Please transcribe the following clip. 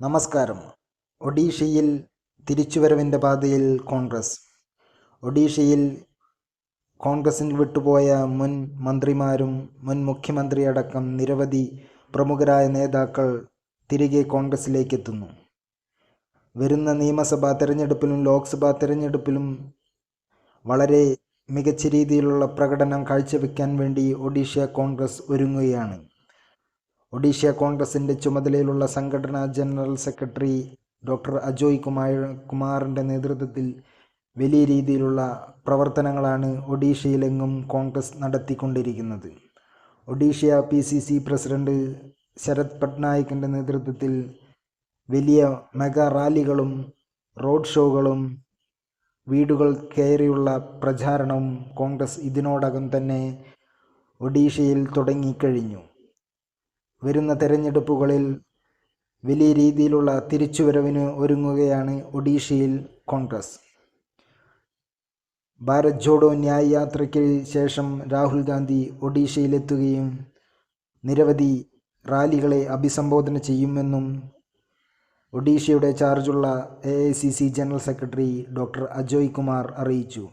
നമസ്കാരം. ഒഡീഷയിൽ തിരിച്ചുവരവിന്റെ പാതയിൽ കോൺഗ്രസ്. ഒഡീഷയിൽ കോൺഗ്രസിൽ വിട്ടുപോയ മുൻ മന്ത്രിമാരും മുൻ മുഖ്യമന്ത്രി അടക്കം നിരവധി പ്രമുഖരായ നേതാക്കൾ തിരികെ കോൺഗ്രസിലേക്ക് എത്തുന്നു വരുന്ന നിയമസഭാ തെരഞ്ഞെടുപ്പിലും ലോക്സഭാ തെരഞ്ഞെടുപ്പിലും വളരെ മികച്ച രീതിയിലുള്ള പ്രകടനം കാഴ്ചവെക്കാൻ വേണ്ടി ഒഡീഷ കോൺഗ്രസ് ഒരുങ്ങുകയാണ്. ഒഡീഷ കോൺഗ്രസിന്റെ ചുമതലയിലുള്ള സംഘടനാ general secretary doctor Ajoy Kumar കുമാറിന്റെ നേതൃത്വത്തിൽ വലിയ രീതിയിലുള്ള പ്രവർത്തനങ്ങളാണ് ഒഡീഷയിലെങ്ങും കോൺഗ്രസ് നടത്തിക്കൊണ്ടിരിക്കുന്നത്. Odisha P C C president Sarath പട്നായിക്കിന്റെ നേതൃത്വത്തിൽ വലിയ മെഗാ റാലികളും റോഡ് ഷോകളും വീടുകൾ കയറിയുള്ള പ്രചാരണവും കോൺഗ്രസ് ഇതിനോടകം തന്നെ ഒഡീഷയിൽ തുടങ്ങിക്കഴിഞ്ഞു. വരുന്ന തെരഞ്ഞെടുപ്പുകളിൽ വലിയ രീതിയിലുള്ള തിരിച്ചുവരവിന് ഒരുങ്ങുകയാണ് ഒഡീഷയിൽ കോൺഗ്രസ്. ഭാരത് ജോഡോ ന്യായ് യാത്രയ്ക്ക് ശേഷം രാഹുൽ ഗാന്ധി ഒഡീഷയിലെത്തുകയും നിരവധി റാലികളെ അഭിസംബോധന ചെയ്യുമെന്നും ഒഡീഷയുടെ ചാർജുള്ള A I C C general secretary doctor Ajoy Kumar അറിയിച്ചു.